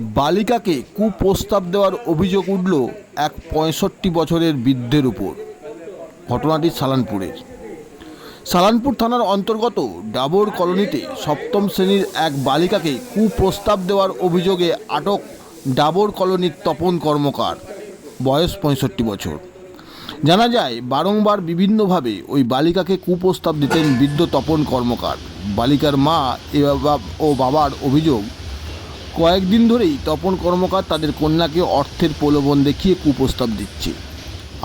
বালিকাকে কুপ্রস্তাব দেওয়ার অভিযোগ উঠল এক পঁয়ষট্টি বছরের বৃদ্ধের উপর। ঘটনাটি সালানপুরের। সালানপুর থানার অন্তর্গত ডাবর কলোনিতে সপ্তম শ্রেণির এক বালিকাকে কুপ্রস্তাব দেওয়ার অভিযোগে আটক ডাবর কলোনির তপন কর্মকার, বয়স পঁয়ষট্টি বছর। জানা যায়, বারংবার বিভিন্নভাবে ওই বালিকাকে কুপ্রস্তাব দিতেন বৃদ্ধ তপন কর্মকার। বালিকার মা ও বাবার অভিযোগ কয়েকদিন ধরেই তপন কর্মকার তাদের কন্যাকে অর্থের প্রলোভন দেখিয়ে কুপ্রস্তাব দিচ্ছে।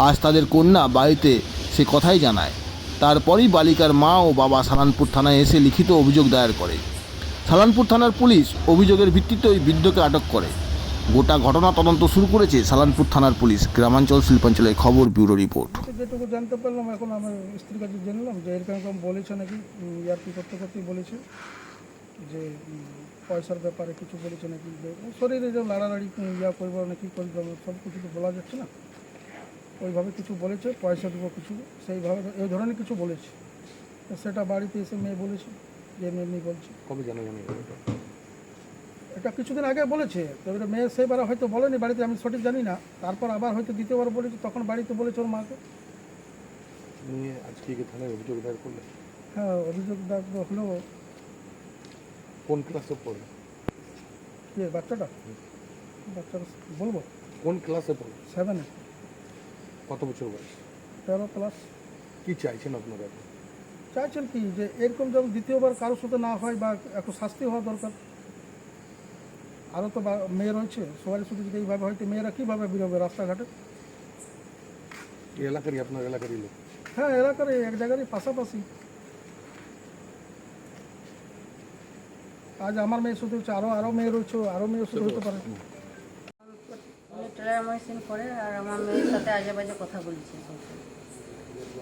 আজ তাদের কন্যা বাড়িতে সে কথাই জানায়। তারপরই বালিকার মা ও বাবা সালানপুর থানায় এসে লিখিত অভিযোগ দায়ের করে। সালানপুর থানার পুলিশ অভিযোগের ভিত্তিতে ওই বৃদ্ধকে আটক করে। গোটা ঘটনা তদন্ত শুরু করেছে সালানপুর থানার পুলিশ। গ্রামাঞ্চল শিল্পাঞ্চলের খবর ব্যুরো রিপোর্ট। যেটুকু জানতে পারলাম, এখন আমার স্ত্রীর কাছে জানলাম যে এরকম বলেছে নাকি ইয়ারকি করতে করতেই বলেছে। যে পয়সার ব্যাপারে কিছু বলেছে নাকি? শরীরে যে লাড়ালাড়ি ইয়া করব নাকি করব সব কিছু তো বলা যাচ্ছে না। ওইভাবে কিছু বলেছে পয়সা দেবো কিছু সেইভাবে এই ধরনের কিছু বলেছে। সেটা বাড়িতে এসে মেয়ে বলেছে যে এমনি এমনি বলছে। কবে জানা জানি এটা? কিছুদিন আগে বলেছে তো এবারে মেয়ে সেবার হয়তো বলেনি বাড়িতে আমি সঠিক জানি না। তারপর আবার হয়তো দ্বিতীয়বার বলেছে তখন বাড়িতে বলেছে ওর মাকে। নিয়ে আজকে থানায় অভিযোগ দায়ের করলে? হ্যাঁ অভিযোগ ডাকবো হলেও কোন ক্লাসে পড়ে কে বাচ্চাটা? বাচ্চাটা বলব? কোন ক্লাসে পড়ে সেভেনে কত বছর বয়স? তেরো ক্লাস কি চাইছেন আপনারা? চাইছেন কি যে এরকম যেন দ্বিতীয়বার কারোর সাথে না হয় বা একটু শাস্তি হওয়া দরকার। আরও তো মেয়ে রয়েছে সবাই শুধু যদি এইভাবে হয়তো মেয়েরা কীভাবে বেরোবে রাস্তাঘাটে? এলাকারই আপনার এলাকারই লোক? হ্যাঁ এলাকারই এক জায়গারই পাশাপাশি। আজ আমার মেয়ে শুধু হচ্ছে আরও আরও মেয়ে রয়েছে আরও মেয়ে শুধু হতে পারে। করে আর আমার মেয়ের সাথে আজে বাজে কথা বলছে।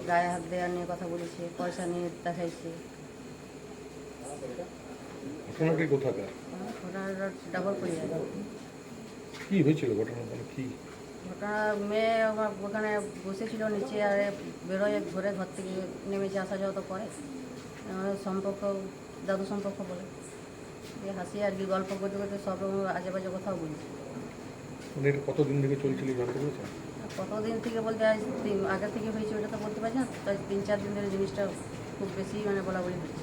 গায়ে হাত দেওয়া নিয়ে কথা বলেছে পয়সা নিয়ে দেখাইছে। ঘটনাটি কোথাকার? ওটা ডাবল করে যাবে কি হয়েছিল ঘটনা? মানে কি? মেয়ে আমার ওখানে বসেছিল নিচে আর বেরোয় ঘরে ঘর থেকে নেমেছে আসা যাওয়া তো করে। সম্পর্ক দাদু সম্পর্ক বলে। হাসি আর কি গল্প করতে করতে সব রকম আজে বাজে কথাও বলছে মানে কতদিন থেকে চলছিল জানতে পেরেছেন কতদিন থেকে বলতে আজ আগে থেকে হয়েছে ওটা তো বলতে পারছি না তাই তিন চার দিন ধরে জিনিসটা খুব বেশি মানে বলা বলি হচ্ছে।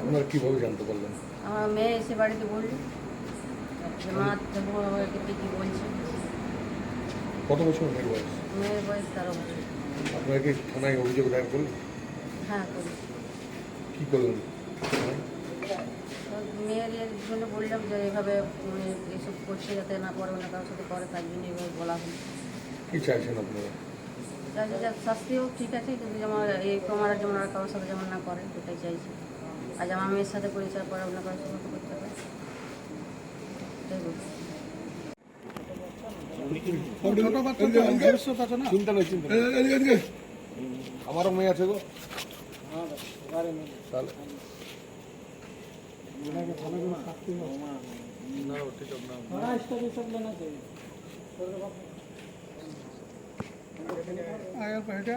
আপনারা কীভাবে জানতে পারলেন? আমার মেয়ে এসে বাড়িতে বলল মা কী কী বলছে? কত বছর মেয়ের বয়স? মেয়ের বয়স তেরো বছর। আপনারা কি থানায় অভিযোগ দায়ের করলেন? হ্যাঁ করি কি করলেন? মেয়ের জন্য বললাম যে এইভাবে মানে এইসব করছে যাতে না করে অন্য কারোর সাথে করে তার জন্য এভাবে বলা হলো। কি চাইছেন আপনারা? চাইছে যে শাস্তিও ঠিক আছে কিন্তু যেমন এই তোমার যেমন আর কারোর সাথে যেমন না করে সেটাই চাইছি। আজ আমার মেয়ের সাথে করেছে আর পরে অন্য কারোর সাথে করতে হবে। এটাই বলছি। না চিন্তা নেই। চিন্তা আমারও মেয়ে আছে গো। তাহলে এটা